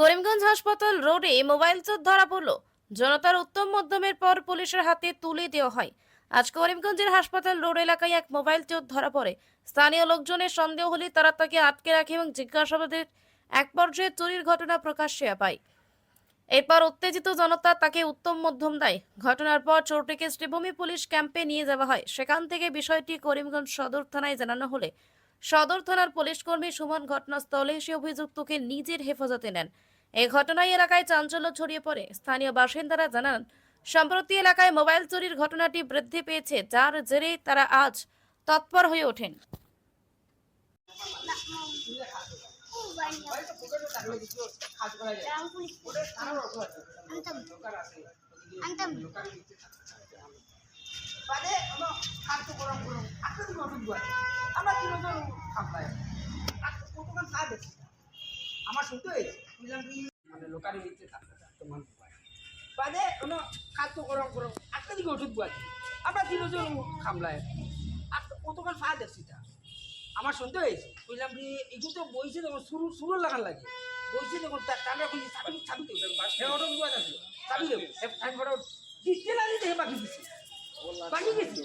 করিমগঞ্জ হাসপাতাল রোডে মোবাইল চোর ধরা পড়ল। জনতার উত্তম মধ্যমের পর পুলিশের হাতে তুলে দেওয়া হয়। আজ করিমগঞ্জের হাসপাতাল রোড এলাকায় এক মোবাইল চোর ধরা পড়ে। স্থানীয় লোকজনের সন্দেহ হলে তারা তাকে আটকে রাখে এবং জিজ্ঞাসাবাদের এক পর্যায়ে চুরির ঘটনা প্রকাশ্যে পায়। এরপর উত্তেজিত জনতা তাকে উত্তম মধ্যম দেয়। ঘটনার পর চোরটিকে শ্রীভূমি পুলিশ ক্যাম্পে নিয়ে যাওয়া হয়। সেখান থেকে বিষয়টি করিমগঞ্জ সদর থানায় জানানো হলে সদর থানার পুলিশ কর্মী সুমন ঘটনাস্থলে এসে অভিযুক্তকে নিজের হেফাজতে নেন। এই ঘটনায় এলাকায় চাঞ্চল্য ছড়িয়ে পড়ে। স্থানীয় বাসিন্দারা জানান, সম্প্রতি এলাকায় মোবাইল চুরির ঘটনাটি বৃদ্ধি পেয়েছে, যার জেরে তারা আজ তৎপর হয়ে ওঠেন। আমার শুনতে হয়েছে বুঝলাম কি মানে তোমার বাদে ono kartu korong korong aku দিকে ওষুধ গua আমরা কি নজর খামলায় aku কতক্ষণ কাজ আছে তা আমার শুনতে হয়েছে বুঝলাম কি এগুলো তো বইছে তখন শুরু শুরু লাগান লাগে বইছে তখন টাকা খুঁজি চাবি চাবি দেবো চাবি দেবো ফটো লাগে বাকি দিচ্ছি বাকি গেছি।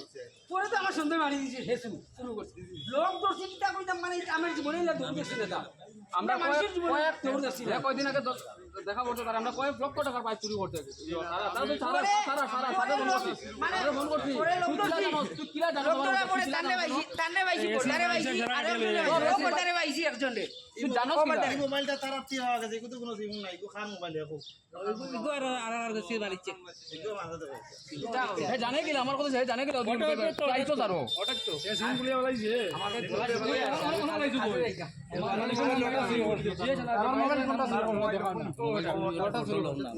পরে তো আমার সন্দেহ মারি দিয়েছে হে শুরু করছে। লোক মানে আমার জীবনে না দৌড় আমরা মানুষের জীবনে দৌড় দেখছি না। কয়দিন আগে দেখা করতে তারা আমরা কয়েক লক্ষ টাকার বাইক চুরি করতে গেছি। তারা- তারা তো সারা সারা সারা সারা ফোন করছি। মানে একজন রে তুই জানোস ও কিলা? মোবাইলটা তার আপনি হওয়া গেছে এগুলো কোনো সিম নাই এগুলো খান মোবাইল এখন এগুলো মাথাতে পারছে হে জানে কিলা? আমার কথা সে জানে কিলা? তাই তো জানো। আমার মোবাইল ফোনটা ছিল, আমার দেখাও না। ওটা ছিল। না।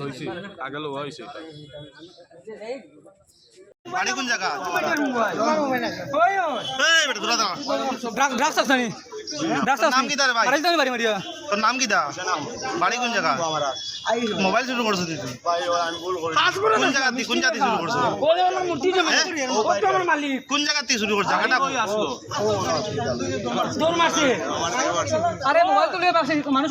লইছি আগে লোয়া হয়েছে। বাড়ি কোন জায়গা? এই দাঁড়া তোর নাম কি তার ভাই? তোর নাম কি দা বাড়ি কোন জায়গা মোবাইল শুরু করছ তুই? কোন জায়গা কোন শুরু করছ? হ্যাঁ? ও তো আমার মালিক। কোন জায়গা থেকে শুরু করছ জায়গাটা আসলো। আরে মোবাইল তো মানুষ